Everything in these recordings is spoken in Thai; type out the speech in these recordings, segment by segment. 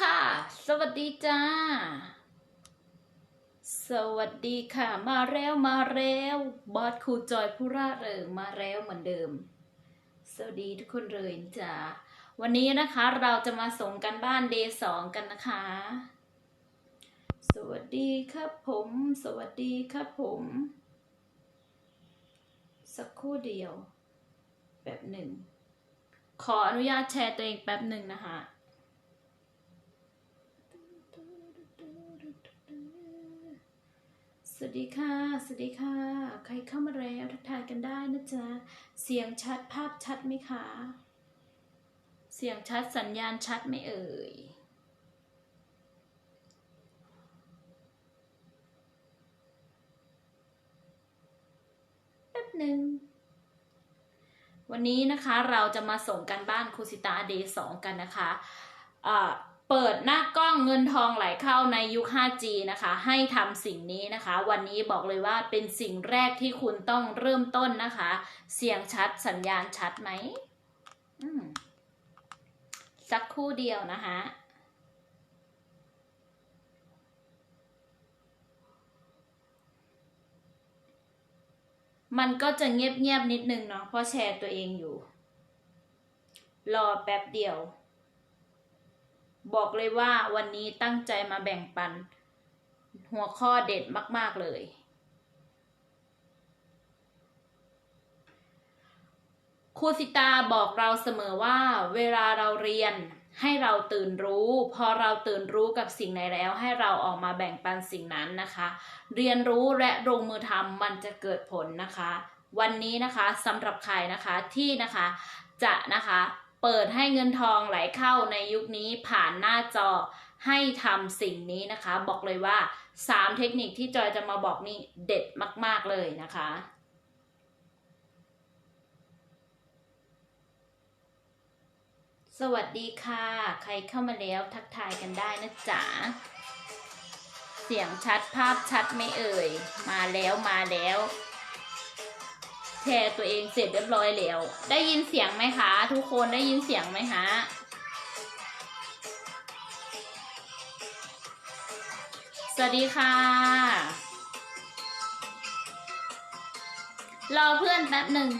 ค่ะ สวัสดีจ้า สวัสดีค่ะ มาแล้วมาแล้วบอสครูจอยผู้ร่าเริงมาแล้วเหมือนเดิม สวัสดีทุกคนเลยจ้าวันนี้นะคะเราจะมาส่งกันบ้านเดย์สองกันนะคะ สวัสดีครับผม สวัสดีครับผม สักครู่เดียว แบบหนึ่ง ขออนุญาตแชร์ตัวเองแป๊บหนึ่งนะคะ วัสดีค่ะ สวัสดีค่ะ ใครเข้ามาแล้วทักทายกันได้นะจ๊ะ เสียงชัดภาพชัดไหมคะ เสียงชัดสัญญาณชัดไหมเอ่ย แป๊บหนึ่ง วันนี้นะคะเราจะมาส่งกันบ้านครูสิตาเดย์สองกันนะคะอ่า เปิดหน้ากล้องเงินทองไหลเข้าในยุค 5G นะคะ ให้ทำสิ่งนี้นะคะ วันนี้บอกเลยว่าเป็นสิ่งแรกที่คุณต้องเริ่มต้นนะคะ เสียงชัดสัญญาณชัดไหมมสักคู่เดียวนะคะมันก็จะเงียบๆนิดนึงเนาะเพราะแชร์ตัวเองอยู่ รอแป๊บเดียว บอกเลยว่าวันนี้ตั้งใจมาแบ่งปัน หัวข้อเด็ดมาก ๆ เลย ครูสิตาบอกเราเสมอว่า เวลาเราเรียนให้เราตื่นรู้ พอเราตื่นรู้กับสิ่งไหนแล้ว ให้เราออกมาแบ่งปันสิ่งนั้นนะคะ เรียนรู้และลงมือทำมันจะเกิดผลนะคะ วันนี้นะคะสำหรับใครนะคะที่นะคะจะนะคะ เปิดให้เงินทองไหลเข้าในยุคนี้ผ่านหน้าจอให้ทำสิ่งนี้นะคะ บอกเลยว่า 3 เทคนิคที่จอยจะมาบอกนี่เด็ดมาก ๆ เลยนะคะสวัสดีค่ะ ใครเข้ามาแล้วทักทายกันได้นะจ๊ะ เสียงชัดภาพชัดไม่เอ่ย มาแล้วมาแล้ว แชร์ตัวเองเสร็จเรียบร้อยแล้ว ได้ยินเสียงไหมคะ ทุกคนได้ยินเสียงไหมคะสวัสดีค่ะ รอเพื่อนแป๊บหนึ่ง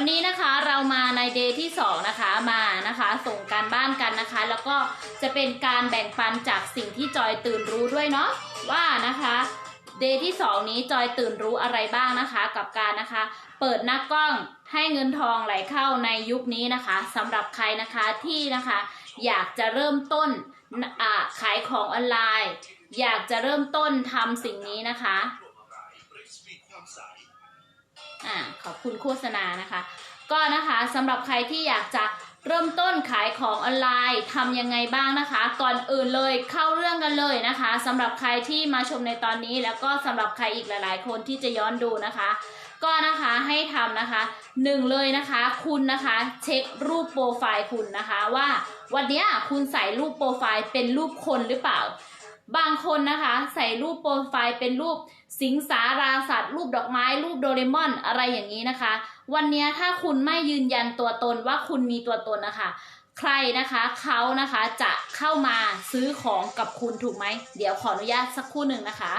วันนี้นะคะเรามาในเดย์ที่2นะคะมานะคะส่งการบ้านกันนะคะ แล้วก็จะเป็นการแบ่งปันจากสิ่งที่จอยตื่นรู้ด้วยเนาะว่านะคะเดย์ที่ 2 นี้จอยตื่นรู้อะไรบ้างนะคะ กับการนะคะ เปิดหน้ากล้องให้เงินทองไหลเข้าในยุคนี้นะคะสำหรับใครนะคะที่นะคะ อยากจะเริ่มต้นขายของออนไลน์ อยากจะเริ่มต้นทำสิ่งนี้นะคะ อ่าขอบคุณโฆษณานะคะ ก็นะคะสำหรับใครที่อยากจะเริ่มต้นขายของออนไลน์ทำยังไงบ้างนะคะ ก่อนอื่นเลยเข้าเรื่องกันเลยนะคะสำหรับใครที่มาชมในตอนนี้ แล้วก็สำหรับใครอีกหลาย ๆ คนที่จะย้อนดูนะคะ ก็นะคะให้ทำนะคะหนึ่งเลยนะคะ คุณนะคะเช็ครูปโปรไฟล์คุณนะคะว่าวันนี้คุณใส่รูปโปรไฟล์เป็นรูปคนหรือเปล่า บางคนนะคะใส่รูปโปรไฟล์เป็นรูปสิงสาราสัตว์รูปดอกไม้ รูปโดเรมอนอะไรอย่างนี้นะคะ วันนี้ถ้าคุณไม่ยืนยันตัวตนว่าคุณมีตัวตนนะคะใครนะคะเขานะคะจะเข้ามาซื้อของกับคุณถูกไหม เดี๋ยวขออนุญาตสักครู่หนึ่งนะคะ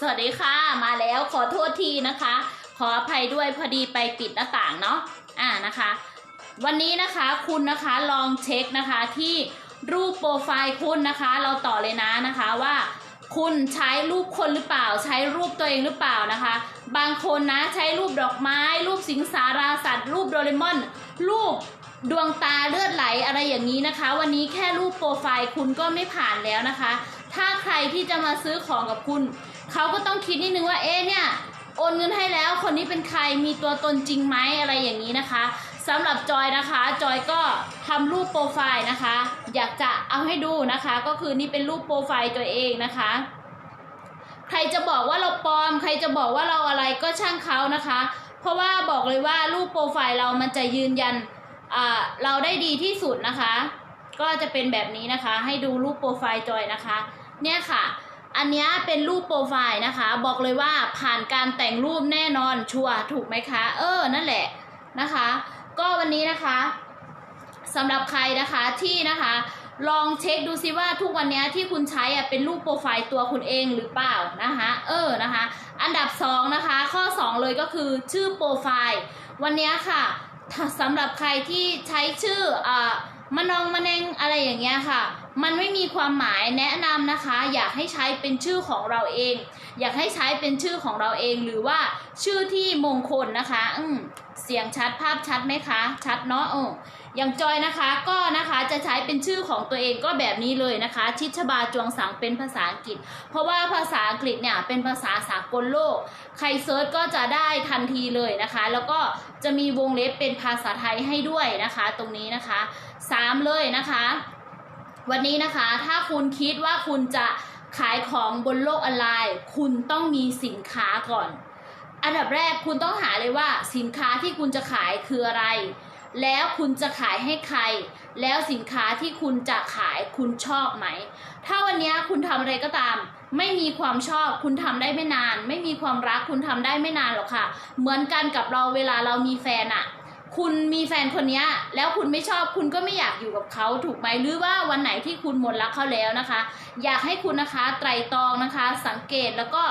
สวัสดีค่ะ มาแล้วขอโทษทีนะคะ ขออภัยด้วยพอดีไปปิดหน้าต่างเนาะอะนะคะ วันนี้นะคะคุณนะคะลองเช็คนะคะที่รูปโปรไฟล์คุณนะคะ เราต่อเลยนะนะคะว่าคุณใช้รูปคนหรือเปล่า ใช้รูปตัวเองหรือเปล่านะคะ บางคนนะใช้รูปดอกไม้ รูปสิงสาราสัตว์ รูปโดเรมอน รูปดวงตาเลือดไหลอะไรอย่างนี้นะคะ วันนี้แค่รูปโปรไฟล์คุณก็ไม่ผ่านแล้วนะคะ ถ้าใครที่จะมาซื้อของกับคุณ เขาก็ต้องคิดนิดนึงว่าเอ๊ะเนี่ยโอนเงินให้แล้วคนนี้เป็นใครมีตัวตนจริงไหมอะไรอย่างนี้นะคะสำหรับจอยนะคะจอยก็ทำรูปโปรไฟล์นะคะ อยากจะเอาให้ดูนะคะ ก็คือนี่เป็นรูปโปรไฟล์ตัวเองนะคะ ใครจะบอกว่าเราปลอม ใครจะบอกว่าเราอะไรก็ช่างเขานะคะ เพราะว่าบอกเลยว่ารูปโปรไฟล์เรามันจะยืนยันเราได้ดีที่สุดนะคะ ก็จะเป็นแบบนี้นะคะ ให้ดูรูปโปรไฟล์จอยนะคะ เนี่ยค่ะ อันนี้เป็นรูปโปรไฟล์นะคะ บอกเลยว่าผ่านการแต่งรูปแน่นอนชัวร์ถูกไหมคะ เออ นั่นแหละนะคะ ก็วันนี้นะคะสำหรับใครนะคะที่นะคะ ลองเช็คดูซิว่าทุกวันนี้ที่คุณใช้อะเป็นรูปโปรไฟล์ตัวคุณเองหรือเปล่านะคะเออนะคะ อันดับสองนะคะข้อสองเลยก็คือชื่อโปรไฟล์วันนี้ค่ะสำหรับใครที่ใช้ชื่ออ่ามะนองมะเนงอะไรอย่างเงี้ยค่ะ มันไม่มีความหมายแนะนำนะคะ อยากให้ใช้เป็นชื่อของเราเอง อยากให้ใช้เป็นชื่อของเราเองหรือว่าชื่อที่มงคลนะคะ อืมเสียงชัดภาพชัดไหมคะ ชัดเนาะเอออย่างจอยนะคะก็นะคะจะใช้เป็นชื่อของตัวเองก็แบบนี้เลยนะคะ ชิดชบาจวงสังเป็นภาษาอังกฤษ เพราะว่าภาษาอังกฤษเนี่ยเป็นภาษาสากลโลก ใครเซิร์ชก็จะได้ทันทีเลยนะคะ แล้วก็จะมีวงเล็บเป็นภาษาไทยให้ด้วยนะคะ ตรงนี้นะคะสามเลยนะคะ วันนี้นะคะถ้าคุณคิดว่าคุณจะขายของบนโลกออนไลน์ คุณต้องมีสินค้าก่อน อันดับแรกคุณต้องหาเลยว่าสินค้าที่คุณจะขายคืออะไร แล้วคุณจะขายให้ใคร แล้วสินค้าที่คุณจะขายคุณชอบไหม ถ้าวันนี้คุณทำอะไรก็ตาม ไม่มีความชอบคุณทำได้ไม่นาน ไม่มีความรักคุณทำได้ไม่นานหรอกค่ะ เหมือนกันกับเราเวลาเรามีแฟนอะ คุณมีแฟนคนนี้แล้วคุณไม่ชอบคุณก็ไม่อยากอยู่กับเขาถูกไหมหรือว่าวันไหนที่คุณหมดรักเขาแล้วนะคะ อยากให้คุณนะคะไตรตรองนะคะ สังเกตแล้วก็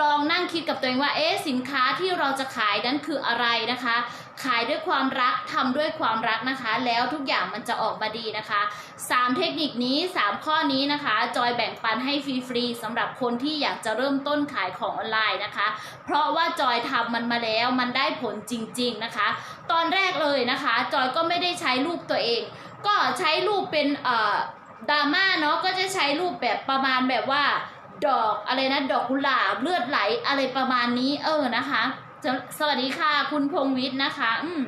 ลองนั่งคิดกับตัวเองว่า เอ๊ะ สินค้าที่เราจะขายนั้นคืออะไรนะคะ ขายด้วยความรักทำด้วยความรักนะคะ แล้วทุกอย่างมันจะออกมาดีนะคะสามเทคนิคนี้สามข้อนี้นะคะ จอยแบ่งปันให้ฟรีๆสำหรับคนที่อยากจะเริ่มต้นขายของออนไลน์นะคะ เพราะว่าจอยทำมันมาแล้วมันได้ผลจริง ๆนะคะ ตอนแรกเลยนะคะ จอยก็ไม่ได้ใช้รูปตัวเอง ก็ใช้รูปเป็นเอ่อดราม่าเนาะก็จะใช้รูปแบบประมาณแบบว่า ดอกอะไรนะดอกกุหลาบเลือดไหลอะไรประมาณนี้ เออนะคะ สวัสดีค่ะ คุณพงวิทย์นะคะ อืม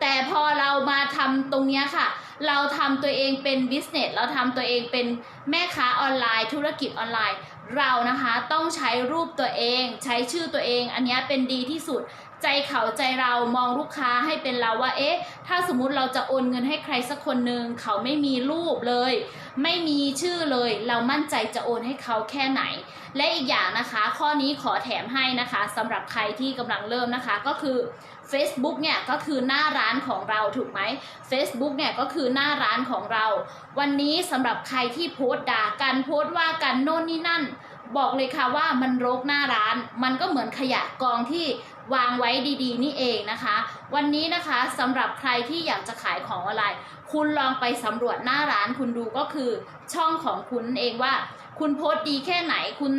แต่พอเรามาทำตรงเนี้ยค่ะ เราทำตัวเองเป็นบิสเนสเราทำตัวเองเป็นแม่ค้าออนไลน์ ธุรกิจออนไลน์ เรานะคะต้องใช้รูปตัวเอง ใช้ชื่อตัวเอง อันนี้เป็นดีที่สุดใจเขาใจเรามองลูกค้าให้เป็นเราว่าเอ๊ะ ถ้าสมมุติเราจะโอนเงินให้ใครสักคนหนึ่งเขาไม่มีรูปเลย ไม่มีชื่อเลย เรามั่นใจจะโอนให้เขาแค่ไหน และอีกอย่างนะคะ ข้อนี้ขอแถมให้นะคะสำหรับใครที่กำลังเริ่มนะคะก็คือ Facebook เนี่ยก็คือหน้าร้านของเราถูกไหม Facebook เนี่ยก็คือหน้าร้านของเรา วันนี้สำหรับใครที่โพสต์ด่ากันโพสต์ว่ากันโน่นนี่นั่น บอกเลยค่ะว่ามันรกหน้าร้าน มันก็เหมือนขยะกองที่วางไว้ดีๆ นี่เองนะคะ วันนี้นะคะสำหรับใครที่อยากจะขายของออนไลน์ คุณลองไปสำรวจหน้าร้านคุณดูก็คือ ช่องของคุณเองว่า คุณโพสต์ดีแค่ไหนคุณ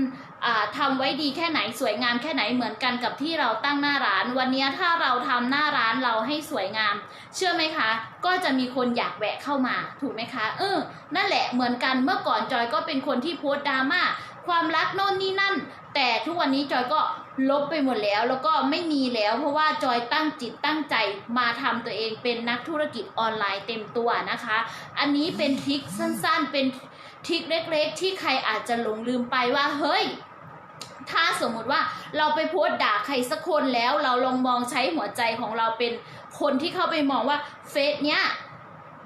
อ่าทำไว้ดีแค่ไหนสวยงามแค่ไหนเหมือนกันกับที่เราตั้งหน้าร้าน วันนี้ถ้าเราทำหน้าร้านเราให้สวยงาม เชื่อไหมคะ ก็จะมีคนอยากแวะเข้ามาถูกไหมคะ เออ นั่นแหละเหมือนกันเมื่อก่อนจอยก็เป็นคนที่โพสต์ดราม่าความรักโน่นนี่นั่น แต่ทุกวันนี้จอยก็ลบไปหมดแล้ว แล้วก็ไม่มีแล้ว เพราะว่าจอยตั้งจิตตั้งใจมาทำตัวเองเป็นนักธุรกิจออนไลน์เต็มตัวนะคะ อันนี้เป็นทริคสั้นๆเป็น ทริคเล็กๆ ที่ใครอาจจะหลงลืมไปว่าเฮ้ย ถ้าสมมุติว่าเราไปโพสด่าใครสักคนแล้วเราลองมองใช้หัวใจของเราเป็นคนที่เข้าไปมองว่าเฟซเนี้ย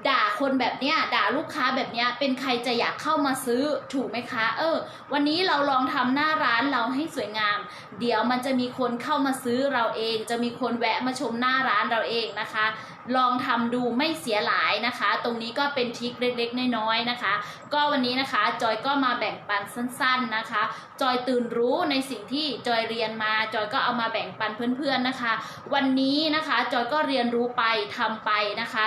ด่าคนแบบเนี้ยด่าลูกค้าแบบเนี้ยเป็นใครจะอยากเข้ามาซื้อถูกไหมคะ เออ วันนี้เราลองทำหน้าร้านเราให้สวยงาม เดี๋ยวมันจะมีคนเข้ามาซื้อเราเอง จะมีคนแวะมาชมหน้าร้านเราเองนะคะ ลองทำดูไม่เสียหลายนะคะ ตรงนี้ก็เป็นทริคเล็กๆน้อยๆนะคะ ก็วันนี้นะคะจอยก็มาแบ่งปันสั้น ๆนะคะ จอยตื่นรู้ในสิ่งที่จอยเรียนมา จอยก็เอามาแบ่งปันเพื่อนๆนะคะ วันนี้นะคะจอยก็เรียนรู้ไปทำไปนะคะ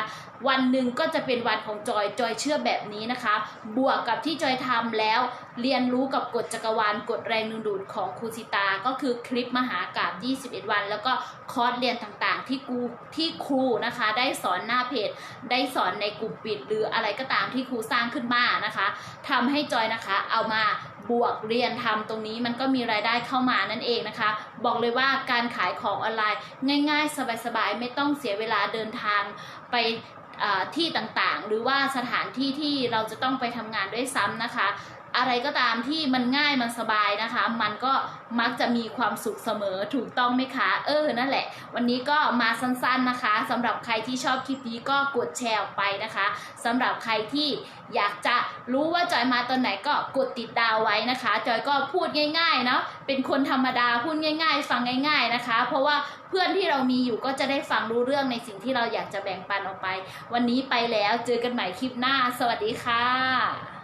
วันหนึ่งก็จะเป็นวันของจอยจอยเชื่อแบบนี้นะคะ บวกกับที่จอยทำแล้ว เรียนรู้กับกฎจักรวาลกฎแรงดึงดูดของครูสิตา ก็คือคลิปมหากาบ21 วัน แล้วก็คอร์สเรียนต่างๆ ที่ครูที่ครูนะคะ ได้สอนหน้าเพจ ได้สอนในกลุ่มปิดหรืออะไรก็ตามที่ครูสร้างขึ้นมานะคะทำให้จอยนะคะเอามา บวกเรียนทำตรงนี้มันก็มีรายได้เข้ามานั่นเองนะคะ บอกเลยว่าการขายของออนไลน์ง่าย ๆ สบายๆ ไม่ต้องเสียเวลาเดินทางไปที่ต่างๆ หรือว่าสถานที่ที่เราจะต้องไปทำงานด้วยซ้ำนะคะ อะไรก็ตามที่มันง่ายมันสบายนะคะ มันก็มักจะมีความสุขเสมอถูกต้องไหมคะ เออ นั่นแหละ วันนี้ก็มาสั้นๆนะคะสำหรับใครที่ชอบคลิปนี้ก็กดแชร์ออกไปนะคะสำหรับใครที่อยากจะรู้ว่าจอยมาตอนไหนก็กดติดดาวไว้นะคะ จอยก็พูดง่ายๆเนาะเป็นคนธรรมดาพูดง่าย ๆ ฟังง่าย ๆนะคะ เพราะว่าเพื่อนที่เรามีอยู่ก็จะได้ฟังรู้เรื่องในสิ่งที่เราอยากจะแบ่งปันออกไป วันนี้ไปแล้วเจอกันใหม่คลิปหน้า สวัสดีค่ะ